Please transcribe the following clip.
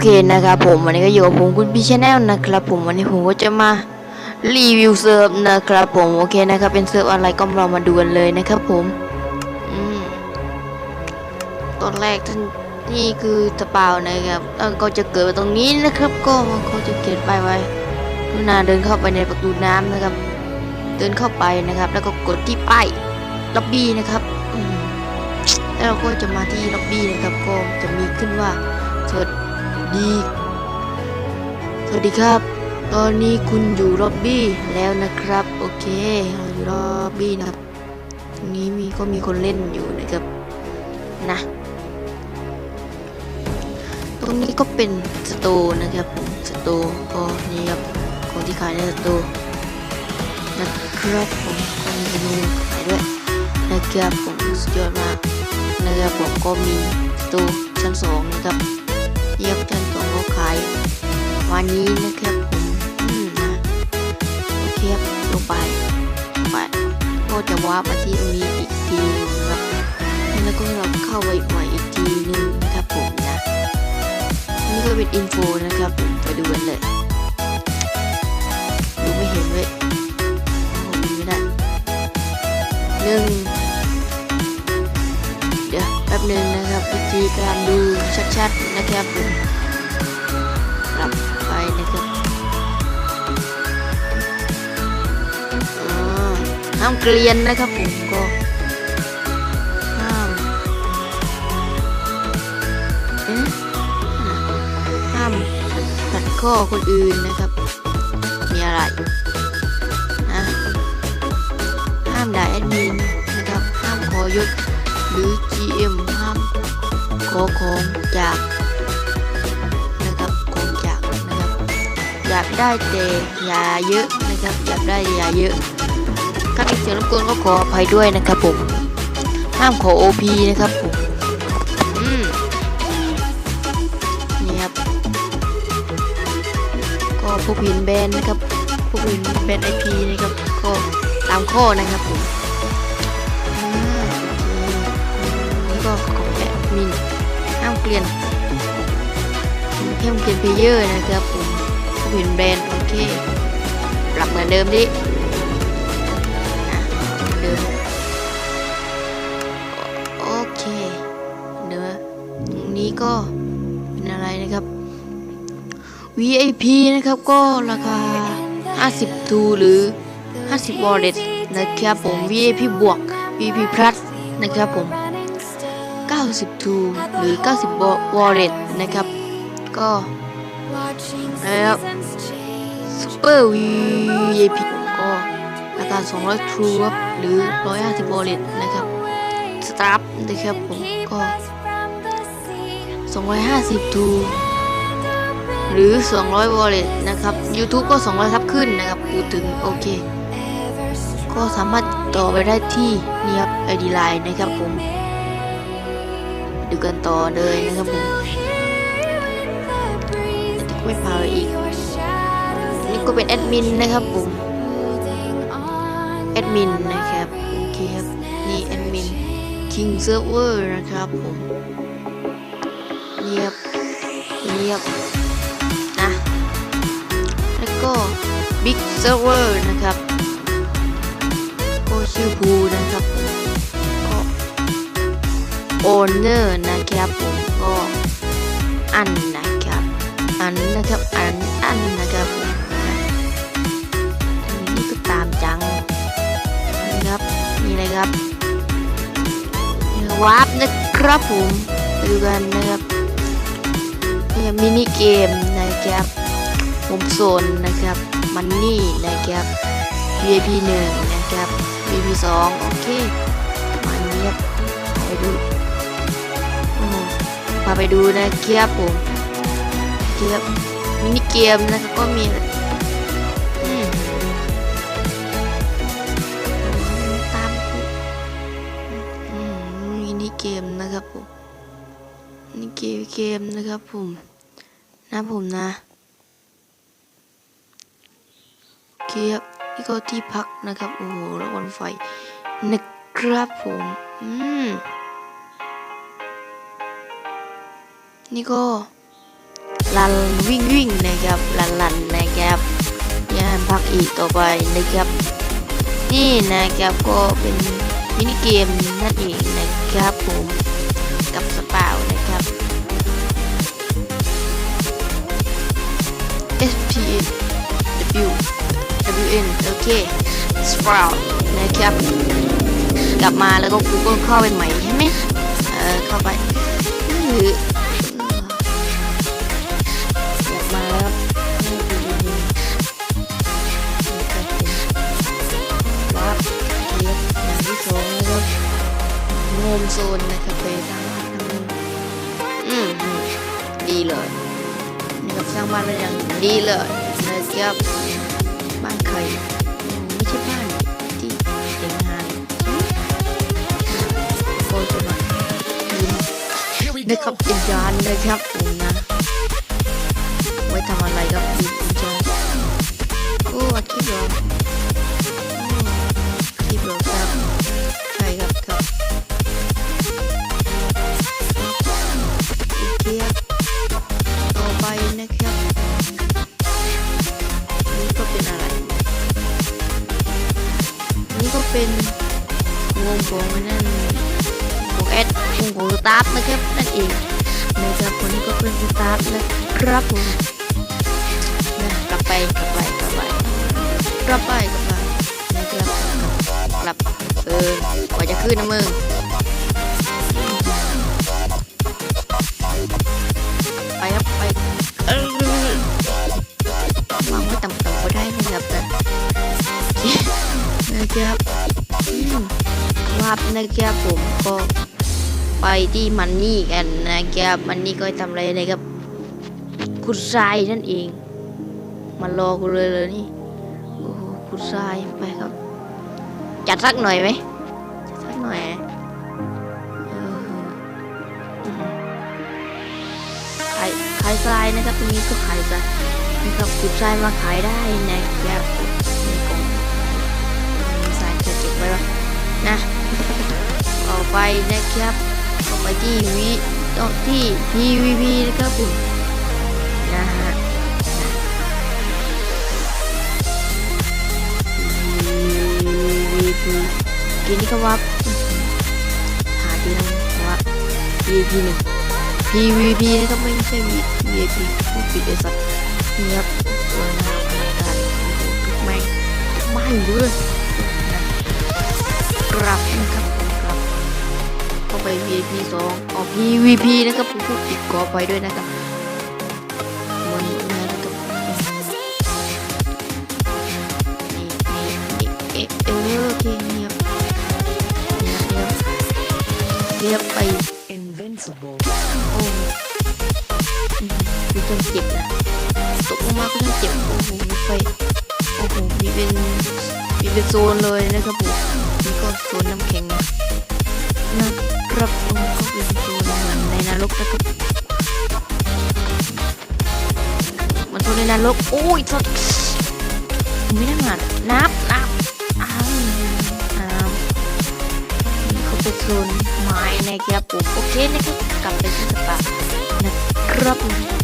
เคนะครับผมวันนี้ก็อยู่กับผมคุณพี่ชาแนลนะครับผมวันนี้ผมก็จะมารีวิวเซิร์ฟนะครับผมโอเคนะครับเป็นเซิร์ฟอะไรก็เรามาดูกันเลยนะครับผมอืมตอนแรกท่านนี่คือตะเปล่านะครับแล้วก็จะเกิดตรงนี้นะครับ ก็มันก็จะเขียนป้ายไว้กรุณาเดินเข้าไปในประตูน้ำนะครับ เดินเข้าไปนะครับ แล้วก็กดที่ป้ายล็อบบี้นะครับแล้วเราก็จะมาที่ล็อบบี้นะครับก็จะมีขึ้นว่าสวัสดี สวัสดีครับ ตอนนี้คุณอยู่ล็อบบี้แล้วนะครับ โอเคเราอยู่ล็อบบี้นะครับตรงนี้มีก็มีคนเล่นอยู่นะครับนะ ตรงนี้ก็เป็นสโตร์นะครับผมสโตร์ก็นี่ครับของที่ขายในสโตร์นะครับผมก็มีเมนูขายด้วยนะครับผมสุดยอดมากนะครับผมก็มีสโตร์ชั้นสองนะครับ เยี่ยมชั้นสองก็ขาย วันนี้นะครับผมอืมนะโอเคครับลงไปไปก็จะวาร์ปมาที่ตรงนี้อีกทีนึงนะครับแล้วก็เราเข้าไปใหม่อีกทีนึงครับผมนะนี่ก็เป็นอินโฟนะครับผมไปดูกันเลยดูไม่เห็นเว้ยโอ้โหดูไม่ได้หนึ่ง แป๊บหนึ่งนะครับวิธีการดูชัดๆนะครับผมกลับไปนะครับห้ามเกลียนนะครับผมก็ห้ามเอ๊ะห้ามขัดข้อคนอื่นนะครับมีอะไรนะห้ามด่าแอดมินนะครับห้ามขอยศ หรือ GM ห้ามขอของจากนะครับของจากนะครับอยากได้แต่อย่าเยอะนะครับอยากได้อย่าเยอะถ้ามีเสียงรบกวนก็ขออภัยด้วยนะครับผมห้ามขอ OP นะครับผมอืมนี่ครับก็ผู้ผินแบนนะครับผู้ผินแบนไอพีนะครับก็ตามข้อนะครับผม มินห้ามเกลียนห้ามเกลียนเพลเยอร์นะครับผมผู้ผินแบรนด์โอเคปรับเหมือนเดิมดิเหมือนเดิมโอเคเนื้อตรงนี้ก็เป็นอะไรนะครับ VIP นะครับก็ราคา 50ทูหรือ 50 wallet นะครับผม VIP บวก VIP plus นะครับผม 90ทูหรือ 90 wallet นะครับ ก็แล้ว Super VIP ก็ราคา200ทูครับหรือ 150 wallet นะครับ Start นะครับผมก็ 250 ทรูหรือ 200 wallet นะครับ YouTube ก็ 200ซับขึ้นนะครับพูดถึงโอเค ก็สามารถต่อไปได้ที่นี่ครับ ID Line นะครับผม ดูกันต่อเลยนะครับผมแต่ไม่พาอีก นี่ก็เป็นแอดมินนะครับผมแอดมินนะครับโอเคครับนี่แอดมิน King Server นะครับผมเงียบเงียบนะแล้วก็ Big Server นะครับก็ชื่อภูนะครับ Owner นะครับผมก็อันนะครับ อันนะครับอันอันนะครับผมนะอันนี้ก็ตามจังนะครับนี่เลยครับวาร์ปนะครับผมไปดูกันนะครับนี่มินิเกมนะครับผมโซนนะครับมันนี่นะครับ VIP 1นะครับ VIP 2โอเคาไปดูนะครับผมครับมินิเกมนะครับก็มีตามกูมินิเกมนะครับผมนี่เกมเกมนะครับผมนะผมนะเคครับนี่ก็ที่พักนะครับ โอ้โหแล้ววันไฟนะครับผม อืม นี่ก็ลันวิ่งวิ่งนะครับลันลันนะครับอย่าพักอีกต่อไปนะครับ นี่นะครับก็เป็นมินิเกมนั่นเองนะครับผมกับสปาวนะครับ S P W W N โอเคสปาวนะครับกลับมาแล้วก็กูก็เข้าไปใหม่ใช่ไหมเออเข้าไปหรือ โซนนะครับสร้างบ้านทำเงินอืมอืมดีเลยนี่ครับสร้างบ้านเป็นอย่างดีเลยนะครับบ้านใครไม่ใช่บ้านที่เด็กงานโคตรมายินะครับเป็นยานนะครับผมนะไว้ทำอะไรครับยินเป็นจานโอ้อัดคลิ เป็นวงของมันนั่นของแอดวงของสตาฟนะครับนั่นเองนะครับคนนี้ก็เป็นสตาฟนะครับผมนะกลับไปกลับไปกลับไปกลับไปกลับไปนะครับกลับเออกว่าจะขึ้นนะมึง นะครับอืมครับนะครับผมก็ไปที่มันนี่กันนะครับมันนี่ก็ทำอะไรนะครับขุดทรายนั่นเองมารอกูเลยเลยนี่โอ้โหขุดทรายไปครับ จัดสักหน่อยไหมจัดสักหน่อยขายขายทรายนะครับตรงนี้ก็ขายทรายนะครับขุดทรายมาขายได้นะครับ ไว้วะนะต่อไปนะครับต่อไปที่วิต่อที่ PVP นะครับผมนะฮะกินนี่ก็ว่าหาดีนะว่า PVP หนึ่ง PVP นะครับไม่ใช่ VIP พูดผิดไอสัตว์นี่ครับสวยงามอลังการโอ้โหทุกแม่งบ้านอยู่ด้วย กลับนะครับกลับเข้าไป VIP สองออก PVP นะครับผมพูดผิดขอไปด้วยนะครับมันนะครับนี่นี่นี่เออโอเคเงียบเงียบเงียบเงียบไป Invincible. โอ้อืมมีจนเจ็บนะตกลงมาก็ต้องเจ็บโอ้โหไฟโอ้โหมีเป็นมีเป็นโซนเลยนะครับผม นี่ก็โซนน้ำแข็งนะครับผมก็เป็นโซนหมือนในนรกนะครับมันโซนในนรกโอ้ยทดไม่ได้มานับนับอ้าวอ้าวนี่เขาเป็นโซนไม้นะครับผมโอเคนะครับกลับไปที่สปานะครับว่านะครับ